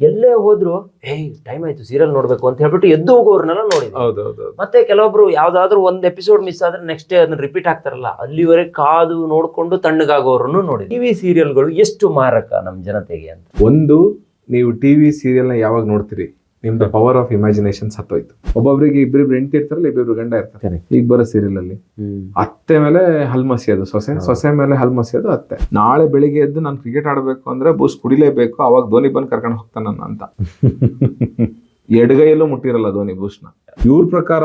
ಎಲ್ಲೇ ಹೋದ್ರು ಏಯ್ ಟೈಮ್ ಆಯ್ತು ಸೀರಿಯಲ್ ನೋಡ್ಬೇಕು ಅಂತ ಹೇಳ್ಬಿಟ್ಟು ಎದ್ದು ಹೋಗೋರ್ನೆಲ್ಲ ನೋಡಿ ಮತ್ತೆ ಕೆಲವೊಬ್ರು ಯಾವ್ದಾದ್ರು ಒಂದ್ ಎಪಿಸೋಡ್ ಮಿಸ್ ಆದ್ರೆ ನೆಕ್ಸ್ಟ್ ಡೇ ಅದನ್ನ ರಿಪೀಟ್ ಆಗ್ತಾರಲ್ಲ ಅಲ್ಲಿವರೆಗೆ ಕಾದು ನೋಡ್ಕೊಂಡು ತಣ್ಣಗಾಗೋರನ್ನು ನೋಡಿ ಟಿವಿ ಸೀರಿಯಲ್ಗಳು ಎಷ್ಟು ಮಾರಕ ನಮ್ ಜನತೆಗೆ ಅಂತ. ಒಂದು ನೀವು ಟಿವಿ ಸೀರಿಯಲ್ನ ನ ಯಾವಾಗ ನೋಡ್ತೀರಿ? ನಿಮ್ದು ಪವರ್ ಆಫ್ ಇಮ್ಯಾಜಿನೇಷನ್ ಸತ್ತೋಯ್ತು. ಒಬ್ಬೊಬ್ರಿಗೆ ಇಬ್ಬರಿಬ್ರು ಹೆಂಡತಿ ಇರ್ತಾರಲ್ಲ ಇಬ್ಬರಿಬ್ರು ಗಂಡ ಇರ್ತಾರೆ. ಈಗ ಬರೋ ಸೀರಿಯಲ್ ಅಲ್ಲಿ ಅತ್ತೆ ಮೇಲೆ ಹಲ್ಮಸಿಯೋದು ಸೊಸೆ ಸೊಸೆ ಮೇಲೆ ಹಲ್ಮಸಿಯೋದು ಅತ್ತೆ. ನಾಳೆ ಬೆಳಿಗ್ಗೆ ಎದ್ದು ನಾನು ಕ್ರಿಕೆಟ್ ಆಡಬೇಕು ಅಂದ್ರೆ ಬೂಸ್ ಕುಡಿಲೇಬೇಕು ಅವಾಗ ಧೋನಿ ಬಂದು ಕರ್ಕೊಂಡು ಹೋಗ್ತಾನ ಅಂತ. ಎಡಗೈಯಲ್ಲೂ ಮುಟ್ಟಿರಲ್ಲ ಧೋನಿ ಬೂಸ್ನ ಇವ್ರ ಪ್ರಕಾರ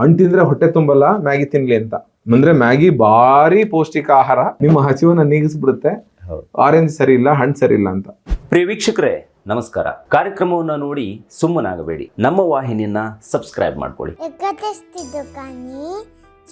ಹಣ್ಣು ತಿಂದ್ರೆ ಹೊಟ್ಟೆ ತುಂಬಲ್ಲ ಮ್ಯಾಗಿ ತಿನ್ಲಿ ಅಂತ. ಅಂದ್ರೆ ಮ್ಯಾಗಿ ಭಾರಿ ಪೌಷ್ಟಿಕ ಆಹಾರ. ನಿಮ್ಮ ಹಸಿವನ್ನ ನೀಗಿಸ್ಬಿಡುತ್ತೆ. ಹೌದು. ಆರೆಂಜ್ ಸರಿ ಇಲ್ಲ ಹಣ್ಣು ಸರಿ ಇಲ್ಲ ಅಂತ. ಪ್ರಿಯ ವೀಕ್ಷಕರೇ ನಮಸ್ಕಾರ. ಕಾರ್ಯಕ್ರಮವನ್ನು ನೋಡಿ ಸುಮ್ಮನಾಗಬೇಡಿ. ನಮ್ಮ ವಾಹಿನಿಯನ್ನ ಸಬ್ಸ್ಕ್ರೈಬ್ ಮಾಡ್ಕೊಳ್ಳಿ.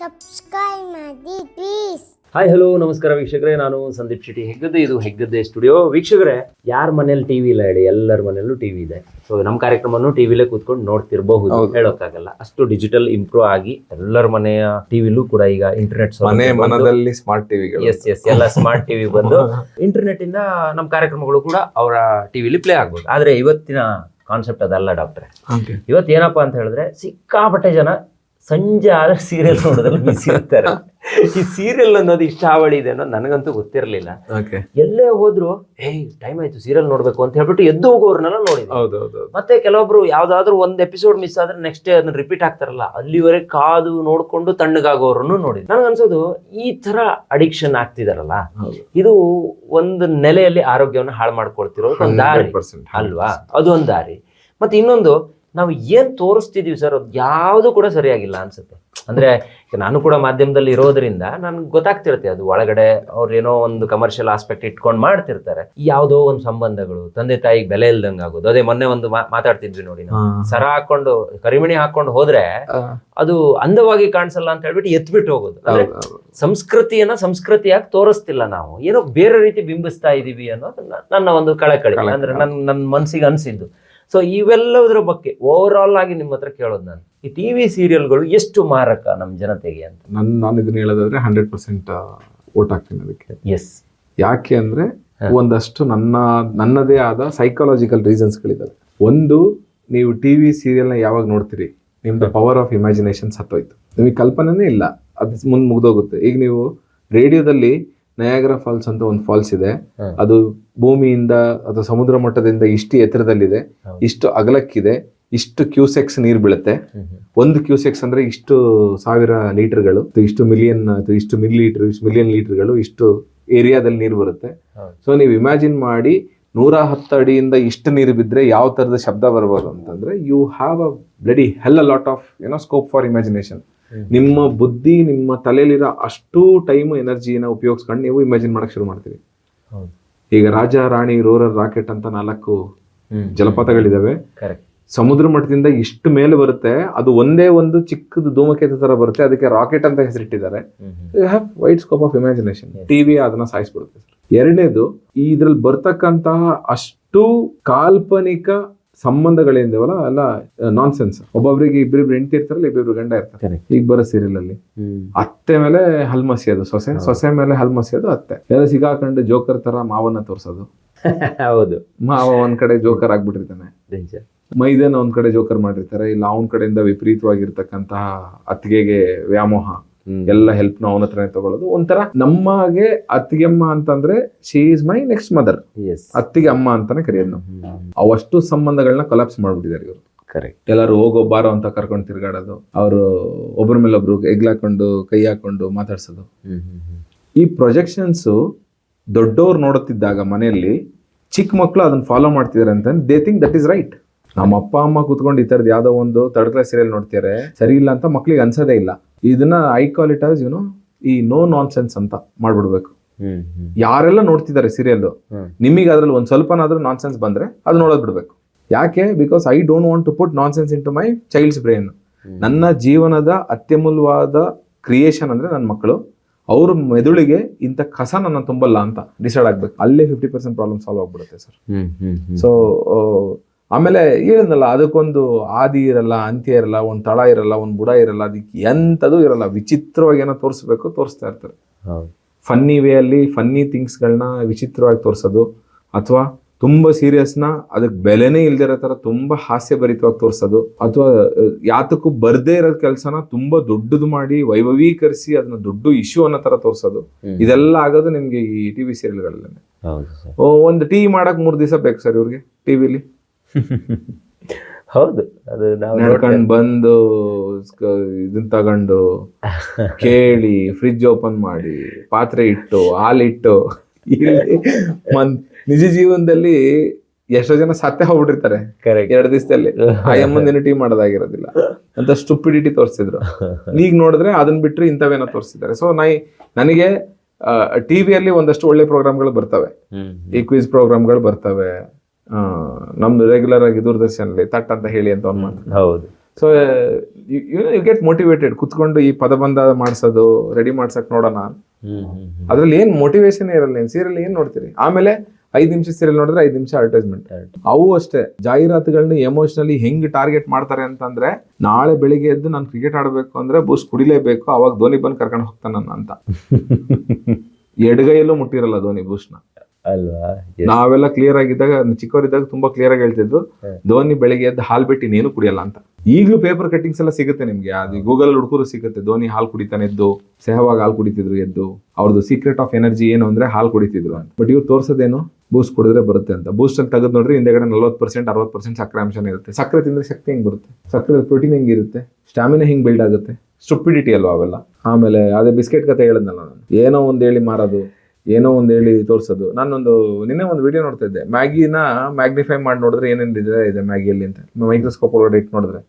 ಸಬ್ಸ್ಕ್ರೈಬ್ ಮಾಡಿ ಪ್ಲೀಸ್ ಹಾಯ್ ಹಲೋ ನಮಸ್ಕಾರ ವೀಕ್ಷಕರೇ. ನಾನು ಸಂದೀಪ್ ಶೆಟ್ಟಿ ಹೆಗ್ಗದ್ದೆ. ಇದು ಹೆಗ್ಗದ್ದೆ ಸ್ಟುಡಿಯೋ. ವೀಕ್ಷಕರೇ ಯಾರ ಮನೇಲಿ ಟಿವಿ ಇಲ್ಲ ಹೇಳಿ? ಎಲ್ಲರ ಮನೆಯಲ್ಲೂ ಟಿವಿ ಇದೆ. ಸೊ ನಮ್ಮ ಕಾರ್ಯಕ್ರಮವನ್ನು ಟಿವಿಲೇ ಕೂತ್ಕೊಂಡು ನೋಡ್ತಿರಬಹುದು. ಹೌದು. ಹೇಳೋಕ್ಕಾಗಲ್ಲ. ಅಷ್ಟು ಡಿಜಿಟಲ್ ಇಂಪ್ರೂವ್ ಆಗಿ ಎಲ್ಲರ ಮನೆಯ ಟಿವಿಲೂ ಕೂಡ ಈಗ ಇಂಟರ್ನೆಟ್ ಮನೆ ಮನದಲ್ಲಿ ಸ್ಮಾರ್ಟ್ ಟಿವಿ ಎಸ್ ಎಸ್ ಎಲ್ಲ ಸ್ಮಾರ್ಟ್ ಟಿವಿ ಬಂದು ಇಂಟರ್ನೆಟ್ ಇಂದ ನಮ್ಮ ಕಾರ್ಯಕ್ರಮಗಳು ಕೂಡ ಅವರ ಟಿವಿಲಿ ಪ್ಲೇ ಆಗ್ಬೋದು. ಆದ್ರೆ ಇವತ್ತಿನ ಕಾನ್ಸೆಪ್ಟ್ ಅದಲ್ಲ ಡಾಕ್ಟ್ರೆ ಇವತ್ತು ಏನಪ್ಪಾ ಅಂತ ಹೇಳಿದ್ರೆ ಸಿಕ್ಕಾಪಟ್ಟೆ ಜನ ಸಂಜೆ ಆದ್ರೆ ಸೀರಿಯಲ್ ನೋಡೋದ್ರಲ್ಲಿ ಬಿಸಿ ಇರ್ತಾರೆ. ಈ ಸೀರಿಯಲ್ ಅನ್ನೋದು ಇಷ್ಟ ಹಾವಳಿ ಇದೆ ಅನ್ನೋದು ನನಗಂತೂ ಗೊತ್ತಿರಲಿಲ್ಲ. ಎಲ್ಲೇ ಹೋದ್ರು ಏಯ್ ಟೈಮ್ ಆಯ್ತು ಸೀರಿಯಲ್ ನೋಡ್ಬೇಕು ಅಂತ ಹೇಳ್ಬಿಟ್ಟು ಎದ್ದು ಹೋಗೋರ್ನೆಲ್ಲ ನೋಡಿದ್ವಿ. ಹೌದೌದು ಮತ್ತೆ ಕೆಲವೊಬ್ರು ಯಾವ್ದಾದ್ರು ಒಂದ್ ಎಪಿಸೋಡ್ ಮಿಸ್ ಆದ್ರೆ ನೆಕ್ಸ್ಟ್ ಡೇ ಅದನ್ನ ರಿಪೀಟ್ ಆಗ್ತಾರಲ್ಲ ಅಲ್ಲಿವರೆಗೆ ಕಾದು ನೋಡ್ಕೊಂಡು ತಣ್ಣಗಾಗೋರನ್ನು ನೋಡಿದ್ವಿ. ನನಗನ್ಸೋದು ಈ ತರ ಅಡಿಕ್ಷನ್ ಆಗ್ತಿದಾರಲ್ಲ ಇದು ಒಂದು ನೆಲೆಯಲ್ಲಿ ಆರೋಗ್ಯವನ್ನು ಹಾಳು ಮಾಡ್ಕೊಳ್ತಿರೋ ಒಂದು ದಾರಿ. ಅಲ್ವಾ? ಅದು ಒಂದು ದಾರಿ. ಮತ್ತೆ ಇನ್ನೊಂದು ನಾವು ಏನ್ ತೋರಿಸ್ತಿದೀವಿ ಸರ್ ಅದು ಯಾವುದು ಕೂಡ ಸರಿಯಾಗಿಲ್ಲ ಅನ್ಸುತ್ತೆ. ಅಂದ್ರೆ ನಾನು ಕೂಡ ಮಾಧ್ಯಮದಲ್ಲಿ ಇರೋದ್ರಿಂದ ನನ್ಗೆ ಗೊತ್ತಾಗ್ತಿರುತ್ತೆ ಅದು ಒಳಗಡೆ ಅವ್ರು ಏನೋ ಒಂದು ಕಮರ್ಷಿಯಲ್ ಆಸ್ಪೆಕ್ಟ್ ಇಟ್ಕೊಂಡು ಮಾಡ್ತಿರ್ತಾರೆ. ಯಾವುದೋ ಒಂದು ಸಂಬಂಧಗಳು ತಂದೆ ತಾಯಿಗೆ ಬೆಲೆ ಇಲ್ದಂಗೆ ಆಗೋದು. ಅದೇ ಮೊನ್ನೆ ಒಂದು ಮಾತಾಡ್ತಿದ್ವಿ ನೋಡಿ ನಾವು. ಸರ ಹಾಕೊಂಡು ಕರಿಮಣಿ ಹಾಕೊಂಡು ಹೋದ್ರೆ ಅದು ಅಂದವಾಗಿ ಕಾಣಿಸಲ್ಲ ಅಂತ ಹೇಳ್ಬಿಟ್ಟು ಎತ್ಬಿಟ್ಟು ಹೋಗೋದು. ಸಂಸ್ಕೃತಿಯನ್ನ ಸಂಸ್ಕೃತಿಯಾಗಿ ತೋರಿಸ್ತಿಲ್ಲ ನಾವು. ಏನೋ ಬೇರೆ ರೀತಿ ಬಿಂಬಿಸ್ತಾ ಇದೀವಿ ಅನ್ನೋದು ನನ್ನ ಒಂದು ಕಳಕಳಿ. ಅಂದ್ರೆ ನನ್ನ ನನ್ನ ಮನಸ್ಸಿಗೆ ಅನ್ಸಿದ್ದು. ಸೊ ಇವೆಲ್ಲದರ ಬಗ್ಗೆ ಓವರ್ ಆಲ್ ಆಗಿ ನಿಮ್ಮ ಹತ್ರ ಕೇಳೋದು ನಾನು. ಈ ಟಿ ವಿ ಸೀರಿಯಲ್ಗಳು ಎಷ್ಟು ಮಾರಕ ನಮ್ಮ ಜನತೆಗೆ ಅಂತ? ನನ್ನ ನಾನು ಇದನ್ನ ಹೇಳೋದಾದ್ರೆ ಹಂಡ್ರೆಡ್ ಪರ್ಸೆಂಟ್ ಓಟ್ ಹಾಕ್ತೀನಿ ಅದಕ್ಕೆ. ಎಸ್ ಯಾಕೆ ಅಂದ್ರೆ ಒಂದಷ್ಟು ನನ್ನ ನನ್ನದೇ ಆದ ಸೈಕಾಲಜಿಕಲ್ ರೀಸನ್ಸ್ಗಳಿದ್ದಾವೆ ಒಂದು ನೀವು ಟಿ ವಿ ಸೀರಿಯಲ್ನ ಯಾವಾಗ ನೋಡ್ತೀರಿ? ನಿಮ್ದು ಪವರ್ ಆಫ್ ಇಮ್ಯಾಜಿನೇಷನ್ ಸತ್ತೋಯ್ತು. ನಿಮಗೆ ಕಲ್ಪನೆನೇ ಇಲ್ಲ. ಅದು ಮುಂದೆ ಮುಗ್ದೋಗುತ್ತೆ. ಈಗ ನೀವು ರೇಡಿಯೋದಲ್ಲಿ ನಯಾಗ್ರಾ ಫಾಲ್ಸ್ ಅಂತ ಒಂದು ಫಾಲ್ಸ್ ಇದೆ. ಅದು ಭೂಮಿಯಿಂದ ಅಥವಾ ಸಮುದ್ರ ಮಟ್ಟದಿಂದ ಇಷ್ಟು ಎತ್ತರದಲ್ಲಿದೆ. ಇಷ್ಟು ಅಗಲಕ್ಕಿದೆ. ಇಷ್ಟು ಕ್ಯೂಸೆಕ್ಸ್ ನೀರು ಬೀಳುತ್ತೆ. ಒಂದು ಕ್ಯೂಸೆಕ್ಸ್ ಅಂದ್ರೆ ಇಷ್ಟು ಸಾವಿರ ಲೀಟರ್ಗಳು ಇಷ್ಟು ಮಿಲಿಯನ್ ಇಷ್ಟು ಮಿಲಿ ಲೀಟರ್ ಇಷ್ಟು ಮಿಲಿಯನ್ ಲೀಟರ್ಗಳು ಇಷ್ಟು ಏರಿಯಾದಲ್ಲಿ ನೀರು ಬರುತ್ತೆ. ಸೊ ನೀವು ಇಮ್ಯಾಜಿನ್ ಮಾಡಿ ನೂರ ಹತ್ತು ಅಡಿಯಿಂದ ಇಷ್ಟು ನೀರು ಬಿದ್ದರೆ ಯಾವ ಥರದ ಶಬ್ದ ಬರ್ಬೋದು ಅಂತಂದ್ರೆ you have a bloody hell a lot of ಏನೋ ಸ್ಕೋಪ್ ಫಾರ್ ಇಮ್ಯಾಜಿನೇಷನ್. ನಿಮ್ಮ ಬುದ್ಧಿ ನಿಮ್ಮ ತಲೆಯಲ್ಲಿರೋ ಅಷ್ಟು ಟೈಮ್ ಎನರ್ಜಿನ ಉಪಯೋಗಿಸ್ಕೊಂಡು ನೀವು ಇಮ್ಯಾಜಿನ್ ಮಾಡಕ್ ಶುರು ಮಾಡ್ತೀರಿ. ಈಗ ರಾಜ ರಾಣಿ ರೋರರ್ ರಾಕೆಟ್ ಅಂತ ನಾಲ್ಕು ಜಲಪಾತಗಳಿದಾವೆ. ಸಮುದ್ರ ಮಟ್ಟದಿಂದ ಇಷ್ಟು ಮೇಲೆ ಬರುತ್ತೆ. ಅದು ಒಂದೇ ಒಂದು ಚಿಕ್ಕದು ಧೂಮಕೇತ ತರ ಬರುತ್ತೆ. ಅದಕ್ಕೆ ರಾಕೆಟ್ ಅಂತ ಹೆಸರಿಟ್ಟಿದ್ದಾರೆ. Have wide scope of imagination. TV ಅದನ್ನ ಸಾಯಿಸ್ಬಿಡುತ್ತೆ ಎರಡನೇದು ಈ ಇದ್ರಲ್ಲಿ ಬರ್ತಕ್ಕಂತಹ ಅಷ್ಟು ಕಾಲ್ಪನಿಕ ಸಂಬಂಧಗಳೇನಿದಾವಲ್ಲ ಎಲ್ಲ ನಾನ್ ಸೆನ್ಸ್ ಒಬ್ಬೊಬ್ರಿಗೆ ಇಬ್ಬರಿಬ್ರು ಹೆಂಡತಿ ಇರ್ತಾರಲ್ಲ ಇಬ್ಬರಿಬ್ರು ಗಂಡ ಇರ್ತಾರೆ. ಈಗ ಬರೋ ಸೀರಿಯಲ್ ಅಲ್ಲಿ ಅತ್ತೆ ಮೇಲೆ ಹಲ್ಮಸಿ ಅದು ಸೊಸೆ ಸೊಸೆ ಮೇಲೆ ಹಲ್ಮಸಿ ಅದು ಅತ್ತೆ. ಎಲ್ಲ ಸಿಗಾಕೊಂಡು ಜೋಕರ್ ತರ ಮಾವನ್ನ ತೋರ್ಸೋದು. ಹೌದು. ಮಾವ ಒಂದ್ ಕಡೆ ಜೋಕರ್ ಆಗ್ಬಿಟ್ಟಿರ್ತಾನೆ. ಮೈದನ ಒಂದ್ ಕಡೆ ಜೋಕರ್ ಮಾಡಿರ್ತಾರೆ ಇಲ್ಲ ಅವನ ಕಡೆಯಿಂದ ವಿಪರೀತವಾಗಿರ್ತಕ್ಕಂತಹ ಅತ್ತಿಗೆಗೆ ವ್ಯಾಮೋಹ. ಎಲ್ಲ ಹೆಲ್ಪ್ನ ಅವನ ಹತ್ರನೇ ತಗೊಳ್ಳೋದು. ಒಂಥರ ನಮ್ಮಗೆ ಅತ್ತಿಗೆಮ್ಮ ಅಂತಂದ್ರೆ she is my next mother yes ಅತ್ತಿಗೆ ಅಮ್ಮ ಅಂತಾನೆ ಕರೆಯೋದು ನಾವು. ಅವಷ್ಟು ಸಂಬಂಧಗಳನ್ನ ಕೊಲಾಪ್ಸ್ ಮಾಡ್ಬಿಟ್ಟಿದ್ದಾರೆ ಇವರು. ಕರೆಕ್ಟ್ ಎಲ್ಲರೂ ಹೋಗೋ ಬಾರೋ ಅಂತ ಕರ್ಕೊಂಡು ತಿರ್ಗಾಡೋದು. ಅವರು ಒಬ್ಬರ ಮೇಲೆ ಒಬ್ರು ಎಗ್ಲಾಕೊಂಡು ಕೈ ಹಾಕೊಂಡು ಮಾತಾಡ್ಸೋದು. ಈ ಪ್ರೊಜೆಕ್ಷನ್ಸ್ ದೊಡ್ಡವ್ರು ನೋಡುತ್ತಿದ್ದಾಗ ಮನೆಯಲ್ಲಿ ಚಿಕ್ಕ ಮಕ್ಕಳು ಅದನ್ನ ಫಾಲೋ ಮಾಡ್ತಿದ್ದಾರೆ ಅಂತ they think that is right ನಮ್ಮ ಅಪ್ಪ ಅಮ್ಮ ಕೂತ್ಕೊಂಡು ಈ ಥರದ್ದು ಯಾವುದೋ ಒಂದು ಥರ್ಡ್ ಕ್ಲಾಸ್ ಸೀರಿಯಲ್ ನೋಡ್ತಾರೆ ಸರಿ ಇಲ್ಲ ಅಂತ ಮಕ್ಳಿಗೆ ಅನ್ಸೋದೇ ಇಲ್ಲ. ಇದನ್ನ I call it as you know ಈ ನೋ ನಾನ್ ಸೆನ್ಸ್ ಅಂತ ಮಾಡ್ಬಿಡ್ಬೇಕು. ಯಾರೆಲ್ಲ ನೋಡ್ತಿದ್ದಾರೆ ಸೀರಿಯಲ್. ನಿಮಗೆ ಅದ್ರಲ್ಲಿ ಒಂದ್ ಸ್ವಲ್ಪನಾದ್ರೂ ನಾನ್ ಸೆನ್ಸ್ ಬಂದ್ರೆ ಅದು ನೋಡೋದ್ ಬಿಡ್ಬೇಕು. ಯಾಕೆ? Because I don't want to put nonsense into my child's brain ನನ್ನ ಜೀವನದ ಅತ್ಯಮೂಲ್ಯವಾದ ಕ್ರಿಯೇಷನ್ ಅಂದ್ರೆ ನನ್ನ ಮಕ್ಕಳು. ಅವ್ರ ಮೆದುಳಿಗೆ ಇಂಥ ಕಸ ನನ್ನ ತುಂಬಲ್ಲ ಅಂತ ಡಿಸೈಡ್ ಆಗ್ಬೇಕು. ಅಲ್ಲೇ ಫಿಫ್ಟಿ ಪರ್ಸೆಂಟ್ ಪ್ರಾಬ್ಲಮ್ ಸಾಲ್ವ್ ಆಗ್ಬಿಡುತ್ತೆ ಸರ್. ಸೊ ಆಮೇಲೆ ಹೇಳಿದ್ನಲ್ಲ ಅದಕ್ಕೊಂದು ಆದಿ ಇರಲ್ಲ ಅಂತ್ಯ ಇರಲ್ಲ ಒಂದು ತಳ ಇರಲ್ಲ ಒಂದು ಬುಡ ಇರಲ್ಲ ಅದಕ್ಕೆ ಎಂಥದೂ ಇರಲ್ಲ. ವಿಚಿತ್ರವಾಗಿ ಏನೋ ತೋರಿಸ್ಬೇಕು ತೋರಿಸ್ತಾ ಇರ್ತಾರೆ. ಫನ್ನಿ ವೇ ಅಲ್ಲಿ ಫನ್ನಿ ಥಿಂಗ್ಸ್ಗಳನ್ನ ವಿಚಿತ್ರವಾಗಿ ತೋರಿಸೋದು ಅಥವಾ ತುಂಬಾ ಸೀರಿಯಸ್ನ ಅದಕ್ಕೆ ಬೆಲೆನೇ ಇಲ್ದಿರೋ ತರ ತುಂಬಾ ಹಾಸ್ಯಭರಿತವಾಗಿ ತೋರಿಸೋದು ಅಥವಾ ಯಾತಕ್ಕೂ ಬರದೇ ಇರೋ ಕೆಲಸನ ತುಂಬಾ ದೊಡ್ಡದು ಮಾಡಿ ವೈಭವೀಕರಿಸಿ ಅದನ್ನ ದೊಡ್ಡ ಇಶ್ಯೂ ಅನ್ನೋ ತರ ತೋರಿಸೋದು. ಇದೆಲ್ಲ ಆಗೋದು ನಿಮಗೆ ಈ ಟಿವಿ ಸೀರಿಯಲ್ಗಳಲ್ಲಿ ಸೀರಿಯಲ್ಗಳಲ್ಲೇ ಸರ್. ಒಂದು ಟೀ ಮಾಡಕ್ ಮೂರು ದಿವಸ ಬೇಕು ಸರ್ ಇವ್ರಿಗೆ ಟಿವಿಲಿ ಹೌದು ಅದು ನಾವು ನಡ್ಕೊಂಡ್ ಬಂದು ಇದನ್ನ ಇದನ್ ತಗೊಂಡು ಕೇಳಿ ಫ್ರಿಡ್ಜ್ ಓಪನ್ ಮಾಡಿ ಪಾತ್ರೆ ಇಟ್ಟು ಹಾಲಿಟ್ಟು ಇಟ್ಟು ಮನ್ ನಿಜ ಜೀವನದಲ್ಲಿ ಎಷ್ಟೋ ಜನ ಸತ್ತೆ ಹೋಗ್ಬಿಟ್ಟಿರ್ತಾರೆ ಎರಡು ಎರಡ್ ದಿವಸದಲ್ಲಿ. ಆ ಅಮ್ಮಂದಿನ ಟೀ ಮಾಡೋದಾಗಿರೋದಿಲ್ಲ. ಅಂತ ಸ್ಟುಪಿಡಿಟಿ ತೋರಿಸಿದ್ರು. ಈಗ ನೋಡಿದ್ರೆ ಅದನ್ನ ಬಿಟ್ಟರೆ ಇಂಥವೇನೋ ತೋರಿಸಿದ್ದಾರೆ. ಸೊ ನೈ ನನಗೆ ಟಿವಿಯಲ್ಲಿ ಒಂದಷ್ಟು ಒಳ್ಳೆ ಪ್ರೋಗ್ರಾಮ್ಗಳು ಬರ್ತವೆ. ಈ ಕ್ವಿಜ್ ಪ್ರೋಗ್ರಾಮ್ಗಳು ಬರ್ತವೆ. ನಮ್ದು ರೆಗ್ಯುಲರ್ ಆಗಿ ದೂರದರ್ಶನಲ್ಲಿ ತಟ್ ಅಂತ ಹೇಳಿ ಅಂತ ಒಂದು ಮಾತು ಹೌದು. ಸೊ ಯು ಗೆಟ್ ಮೋಟಿವೇಟೆಡ್ ಕುತ್ಕೊಂಡು ಈ ಪದಬಂಧ ಮಾಡಿಸೋದು ರೆಡಿ ಮಾಡ್ಸಕ್ ನೋಡೋಣ. ಅದ್ರಲ್ಲಿ ಏನ್ ಮೋಟಿವೇಶನ್ ಇರಲ್ಲ ಏನ್ ಸೀರಿಯಲ್ ಏನ್ ನೋಡ್ತೀರಿ? ಆಮೇಲೆ ಐದು ನಿಮಿಷ ಸೀರಿಯಲ್ ನೋಡಿದ್ರೆ ಐದು ನಿಮಿಷ ಅಡ್ವರ್ಟೈಸ್ಮೆಂಟ್ ಅವು ಅಷ್ಟೇ. ಜಾಹೀರಾತುಗಳನ್ನ ಎಮೋಷನಲಿ ಹೆಂಗ್ ಟಾರ್ಗೆಟ್ ಮಾಡ್ತಾರೆ ಅಂತಂದ್ರೆ ನಾಳೆ ಬೆಳಿಗ್ಗೆ ಎದ್ದು ನಾನು ಕ್ರಿಕೆಟ್ ಆಡಬೇಕು ಅಂದ್ರೆ ಬೂಸ್ ಕುಡಿಲೇಬೇಕು ಅವಾಗ ಧೋನಿ ಬಂದು ಕರ್ಕೊಂಡು ಹೋಗ್ತಾನ ಅಂತ ಎಡಗೈಯಲ್ಲೂ ಮುಟ್ಟಿರಲ್ಲ ಧೋನಿ ಬೂಸ್ನ ಅಲ್ವಾ? ನಾವೆಲ್ಲ ಕ್ಲಿಯರ್ ಆಗಿದ್ದಾಗ ಚಿಕ್ಕವರಿದ್ದಾಗ ತುಂಬಾ ಕ್ಲಿಯರ್ ಆಗಿ ಹೇಳ್ತಿದ್ರು ಧೋನಿ ಬೆಳಿಗ್ಗೆ ಎದ್ದು ಹಾಲ್ ಬಿಟ್ಟು ನೀನು ಕುಡಿಯಲ್ಲ ಅಂತ. ಈಗಲೂ ಪೇಪರ್ ಕಟ್ಟಿಂಗ್ಸ್ ಎಲ್ಲ ಸಿಗುತ್ತೆ ನಿಮ್ಗೆ. ಅದು ಗೂಗಲ್ ಹುಡುಕರು ಸಿಗುತ್ತೆ ಧೋನಿ ಹಾಲ್ ಕುಡಿತಾನೆ ಎದ್ದು ಸೆಹವಾಗ ಹಾಲ್ ಕುಡಿತಿದ್ರು ಎದ್ದು ಅವ್ರದ್ದು ಸೀಕ್ರೆಟ್ ಆಫ್ ಎನರ್ಜಿ ಏನು ಅಂದ್ರೆ ಹಾಲ್ ಕುಡಿತಿದ್ರು ಅಂತ. ಬಟ್ ಇವ್ರು ತೋರ್ಸೋದೇನು? ಬೂಸ್ಟ್ ಕುಡಿದ್ರೆ ಬರುತ್ತೆ ಅಂತ. ಬೂಸ್ಟ್ ಅಂತ ತೆಗೆದು ನೋಡ್ರಿ ಹಿಂದೆಗಡೆ ನಲ್ವತ್ತು ಪರ್ಸೆಂಟ್ ಅರವತ್ತು ಪರ್ಸೆಂಟ್ ಸಕ್ಕರೆ ಅಂಶನೇ ಇರುತ್ತೆ. ಸಕ್ಕರೆ ತಿಂದ್ರೆ ಶಕ್ತಿ ಹೆಂಗ್ ಬರುತ್ತೆ? ಸಕ್ಕರೆ ಪ್ರೋಟೀನ್ ಹೆಂಗಿರುತ್ತೆ ಸ್ಟಾಮಿನಾ ಹಿಂಗ್ ಬಿಲ್ಡ್ ಆಗುತ್ತೆ? ಸ್ಟುಪಿಡಿಟಿ ಅಲ್ವಾ ಅವೆಲ್ಲ? ಆಮೇಲೆ ಅದೇ ಬಿಸ್ಕೆಟ್ ಕತೆ ಹೇಳಿದ್ನಲ್ಲ ನಾನು. ಏನೋ ಒಂದ್ ಹೇಳಿ ಮಾರೋದು. ಏನೋ ಒಂದು ಹೇಳಿ ತೋರಿಸೋದು. ನಾನೊಂದು ನಿನ್ನೆ ಒಂದು ವಿಡಿಯೋ ನೋಡ್ತಾ ಇದ್ದೆ. ಮ್ಯಾಗಿನ ಮ್ಯಾಗ್ನಿಫೈ ಮಾಡಿ ನೋಡಿದ್ರೆ ಏನೇನು ಇದೆ ಇದೆ ಮ್ಯಾಗಿಯಲ್ಲಿ ಅಂತ. ಮೈಕ್ರೋಸ್ಕೋಪ್ ಒಳಗಡೆ ಇಟ್ಟು ನೋಡಿದ್ರೆ.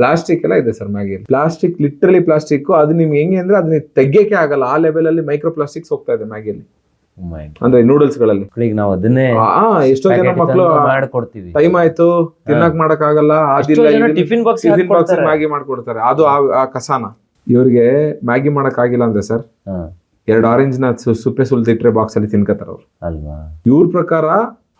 ಪ್ಲಾಸ್ಟಿಕ್ ಎಲ್ಲ ಇದೆ ಸರ್ ಮ್ಯಾಗಿಯಲ್ಲಿ. ಪ್ಲಾಸ್ಟಿಕ್ ಲಿಟ್ರಲಿ ಪ್ಲಾಸ್ಟಿಕ್ ಅದು ನಿಮ್ಗೆ ಹೆಂಗೆ ಅಂದ್ರೆ ಅದನ್ನ ತೆಗಿಯಕ್ಕೆ ಆಗಲ್ಲ. ಆ ಲೆವೆಲ್ ಅಲ್ಲಿ ಮೈಕ್ರೋ ಪ್ಲಾಸ್ಟಿಕ್ಸ್ ಹೋಗ್ತಾ ಇದೆ ಮ್ಯಾಗಿಯಲ್ಲಿ. ಅಂದ್ರೆ ನೂಡಲ್ಸ್ಗಳಲ್ಲಿ. ನಾವು ಅದನ್ನೇ ಎಷ್ಟೋ ಜನ ಮಕ್ಕಳು ಮಾಡ್ಕೊಡ್ತೀವಿ. ಟೈಮ್ ಆಯ್ತು ತಿನ್ನಕ್ ಮಾಡಕ್ ಆಗಲ್ಲ tiffin box tiffin box Maggi ಮಾಡ್ಕೊಡ್ತಾರೆ. ಅದು ಆ ಕಸಾನ. ಇವ್ರಿಗೆ ಮ್ಯಾಗಿ ಮಾಡಕ್ ಆಗಿಲ್ಲ ಅಂದ್ರೆ ಸರ್ ಎರಡು ಆರೆಂಜ್ನ ಸು- ಸುಪ್ಪೆ ಸುಲ್ದಿಟ್ರೆ ಬಾಕ್ಸ್ ಅಲ್ಲಿ ತಿನ್ಕತಾರ ಅವ್ರು. ಅಲ್ವಾ? ಇವ್ರ ಪ್ರಕಾರ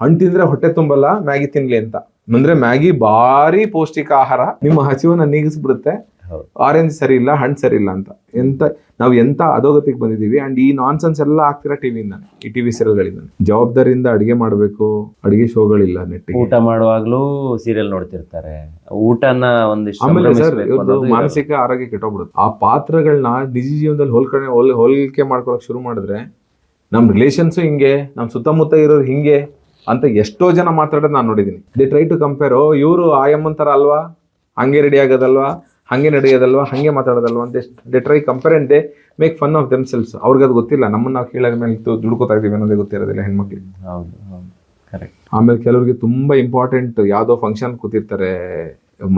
ಹಣ್ಣು ತಿಂದ್ರೆ ಹೊಟ್ಟೆ ತುಂಬಲ್ಲ ಮ್ಯಾಗಿ ತಿನ್ಲಿ ಅಂತ. ಅಂದ್ರೆ ಮ್ಯಾಗಿ ಭಾರಿ ಪೌಷ್ಟಿಕ ಆಹಾರ. ನಿಮ್ಮ ಹಸಿವನ್ನ ನೀಗಿಸ್ಬಿಡುತ್ತೆ. ಆರೆಂಜ್ ಸರಿ ಇಲ್ಲ ಹಣ್ಣು ಸರಿ ಇಲ್ಲ ಅಂತ. ಎಂತ ನಾವು ಎಂತ ಅಧೋಗತಿಗೆ ಬಂದಿದೀವಿ ಅಂಡ್ ಈ ನಾನ್ಸೆನ್ಸ್ ಎಲ್ಲ ಆಗ್ತಿರೋ ಟಿವಿಯಿಂದ ಈ ಟಿವಿ ಸೀರಿಯಲ್ಗಳಿಂದ ಜವಾಬ್ದಾರಿಯಿಂದ ಅಡಿಗೆ ಮಾಡಬೇಕು ಅಡಿಗೆ ಶೋಗಳಿಲ್ಲ ನೆಟ್ಟಿಗೆ. ಊಟ ಮಾಡುವಾಗ್ಲೂ ಸೀರಿಯಲ್ ನೋಡ್ತಿರ್ತಾರೆ. ಊಟನ ಒಂದಿಷ್ಟು ಆಮೇಲೆ ಸರ್ ಇವ್ರದ್ದು ಮಾನಸಿಕ ಆರೋಗ್ಯ ಕೆಟ್ಟೋಗ್ಬಿಡುತ್ತೆ. ಆ ಪಾತ್ರಗಳನ್ನ ನಿಜ ಜೀವನದಲ್ಲಿ ಹೋಲ್ಕಡೆ ಹೋಲ್ ಹೋಲಿಕೆ ಮಾಡ್ಕೊಳಕ್ ಶುರು ಮಾಡಿದ್ರೆ ನಮ್ ರಿಲೇಷನ್ಸು ಹಿಂಗೆ ನಮ್ ಸುತ್ತಮುತ್ತ ಇರೋರು ಹಿಂಗೆ ಅಂತ ಎಷ್ಟೋ ಜನ ಮಾತಾಡೋದು ನಾನು ನೋಡಿದೀನಿ. ದೇ ಟ್ರೈ ಟು ಕಂಪೇರ್ ಇವರು ಆಯಮ್ಮಂತರ ಅಲ್ವಾ? ಹಂಗೆ ರೆಡಿ ಆಗೋದಲ್ವಾ? ಹಂಗೆ ನಡೆಯೋದಲ್ವಾ ಹಂಗೆ ಮಾತಾಡೋದಲ್ವಾ ಅಂತ they try compare and they make fun of themselves ಅವ್ರಿಗೆ ಅದು ಗೊತ್ತಿಲ್ಲ. ನಮ್ಮನ್ನ ನಾವು ಕೇಳಿದ ಮೇಲೆ ದುಡ್ಕೋತಾ ಇದ್ದೀವಿ ಅನ್ನೋದೇ ಗೊತ್ತಿರೋದಿಲ್ಲ ಹೆಣ್ಮಕ್ಳಿಗೆ. ಹೌದು ಹೌದು. ಕರೆಕ್ಟ್ ಆಮೇಲೆ ಕೆಲವರಿಗೆ ತುಂಬಾ ಇಂಪಾರ್ಟೆಂಟ್ ಯಾವುದೋ ಫಂಕ್ಷನ್ ಕೂತಿರ್ತಾರೆ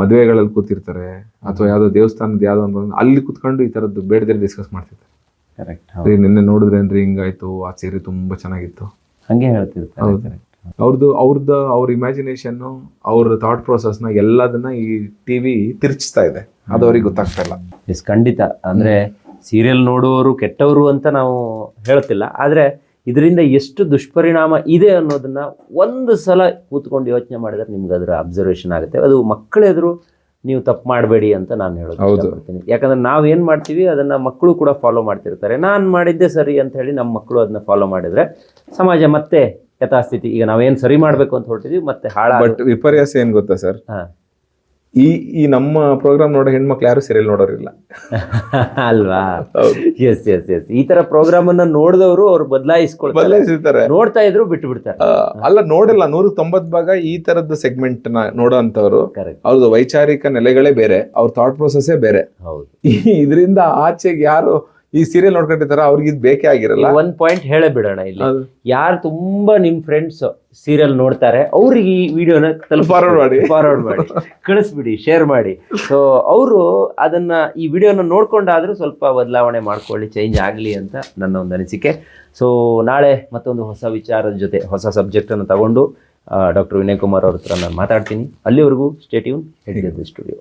ಮದುವೆಗಳಲ್ಲಿ ಕೂತಿರ್ತಾರೆ ಅಥವಾ ಯಾವುದೋ ದೇವಸ್ಥಾನದ ಯಾವುದೋ ಒಂದು ಅಲ್ಲಿ ಕೂತ್ಕೊಂಡು ಈ ತರದ್ದು ಬೇಡದೇ ಡಿಸ್ಕಸ್ ಮಾಡ್ತಿರ್ತಾರೆ. ಕರೆಕ್ಟ್ ನಿನ್ನೆ ನಿನ್ನೆ ನೋಡಿದ್ರೇನ್ರಿ ಹಿಂಗಾಯ್ತು? ಆ ಸೀರೆ ತುಂಬಾ ಚೆನ್ನಾಗಿತ್ತು. ಹಂಗೆ ಹೇಳ್ತಿರ್ತಾರೆ. ಅವ್ರದ್ದು ಅವ್ರದ್ದು ಅವ್ರ ಇಮ್ಯಾಜಿನೇಷನ್ ಅವ್ರ ಥಾಟ್ನ ಎಲ್ಲದನ್ನ ಈ ಟಿವಿ ತಿರ್ಚಿಸ್ತಾ ಇದೆ. ಅದು ಅವ್ರಿಗೆ ಗೊತ್ತಾಗ್ತಾ ಇಲ್ಲ. ಎಸ್ ಖಂಡಿತ. ಅಂದ್ರೆ ಸೀರಿಯಲ್ ನೋಡುವವರು ಕೆಟ್ಟವರು ಅಂತ ನಾವು ಹೇಳ್ತಿಲ್ಲ. ಆದ್ರೆ ಇದರಿಂದ ಎಷ್ಟು ದುಷ್ಪರಿಣಾಮ ಇದೆ ಅನ್ನೋದನ್ನ ಒಂದು ಸಲ ಕೂತ್ಕೊಂಡು ಯೋಚನೆ ಮಾಡಿದ್ರೆ ನಿಮ್ಗೆ ಅದರ ಅಬ್ಸರ್ವೇಷನ್ ಆಗುತ್ತೆ. ಅದು ಮಕ್ಕಳೆದುರು ನೀವು ತಪ್ಪು ಮಾಡಬೇಡಿ ಅಂತ ನಾನು ಹೇಳೋದು. ಇಷ್ಟಪಡ್ತೀನಿ. ಯಾಕಂದ್ರೆ ನಾವು ಏನು ಮಾಡ್ತೀವಿ ಅದನ್ನ ಮಕ್ಕಳು ಕೂಡ ಫಾಲೋ ಮಾಡ್ತಿರ್ತಾರೆ. ನಾನು ಮಾಡಿದ್ದೆ ಸರಿ ಅಂತ ಹೇಳಿ ನಮ್ಮ ಮಕ್ಕಳು ಅದನ್ನ ಫಾಲೋ ಮಾಡಿದ್ರೆ ಸಮಾಜ ಮತ್ತೆ ಯಥಾಸ್ಥಿತಿ. ಈಗ ನಾವೇನು ಸರಿ ಮಾಡಬೇಕು ಅಂತ ಹೊರಟಿದೀವಿ ಮತ್ತೆ ಹಾಳ ಬಟ್ ವಿಪರ್ಯಾಸ ಏನ್ ಗೊತ್ತಾ ಸರ್? ಈ ಈ ನಮ್ಮ ಪ್ರೋಗ್ರಾಮ್ ನೋಡೋ ಹೆಣ್ಮಕ್ಳು ಯಾರು ಸೀರಿಯಲ್ ನೋಡೋರಿಲ್ಲ. ಅಲ್ವಾ. ಎಸ್ ಎಸ್ ಎಸ್ ಈ ತರ ಪ್ರೋಗ್ರಾಮ್ ಅನ್ನ ನೋಡಿದವರು ಅವ್ರು ಬದಲಾಯಿಸ್ಕೊಳ್ತಾರೆ. ನೋಡ್ತಾ ಇದ್ರು ಬಿಟ್ಟು ಬಿಡ್ತಾರೆ ಅಲ್ಲ ನೋಡಿಲ್ಲ ನೂರ ತೊಂಬತ್ ಭಾಗ ಈ ತರದ ಸೆಗ್ಮೆಂಟ್ನ ನೋಡೋ ಅಂತವ್ರು ಅವ್ರದ್ದು ವೈಚಾರಿಕ ನೆಲೆಗಳೇ ಬೇರೆ ಅವ್ರ ಥಾಟ್ ಪ್ರೊಸೆಸ್ಸೇ ಬೇರೆ. ಹೌದು. ಇದರಿಂದ ಆಚೆಗೆ ಯಾರು ಈ ಸೀರಿಯಲ್ ನೋಡ್ಕೊಂಡಿರ್ತಾರ ಅವ್ರಿಗೆ ಇದು ಬೇಕೇ ಆಗಿರಲ್ಲ. ಒಂದ್ ಪಾಯಿಂಟ್ ಹೇಳೇ ಬಿಡೋಣ ಇಲ್ಲಿ. ಯಾರು ತುಂಬಾ ನಿಮ್ ಫ್ರೆಂಡ್ಸ್ ಸೀರಿಯಲ್ ನೋಡ್ತಾರೆ ಅವ್ರಿಗೆ ಈ ವಿಡಿಯೋನ ಫಾರ್ವರ್ಡ್ ಮಾಡಿ. ಫಾರ್ವರ್ಡ್ ಮಾಡಿ. ಕಳಿಸ್ಬಿಡಿ ಶೇರ್ ಮಾಡಿ. ಸೊ ಅವರು ಅದನ್ನ ಈ ವಿಡಿಯೋನ ನೋಡ್ಕೊಂಡಾದ್ರೂ ಸ್ವಲ್ಪ ಬದಲಾವಣೆ ಮಾಡ್ಕೊಳ್ಳಿ ಚೇಂಜ್ ಆಗ್ಲಿ ಅಂತ ನನ್ನ ಒಂದು ಅನಿಸಿಕೆ. ಸೊ ನಾಳೆ ಮತ್ತೊಂದು ಹೊಸ ವಿಚಾರದ ಜೊತೆ ಹೊಸ ಸಬ್ಜೆಕ್ಟ್ ಅನ್ನು ತಗೊಂಡು ಡಾಕ್ಟರ್ ವಿನಯ್ ಕುಮಾರ್ ಅವ್ರ ಹತ್ರ ನಾನು ಮಾತಾಡ್ತೀನಿ. ಅಲ್ಲಿವರೆಗೂ ಸ್ಟೇಟ್ಯೂನ್ ಸ್ಟುಡಿಯೋ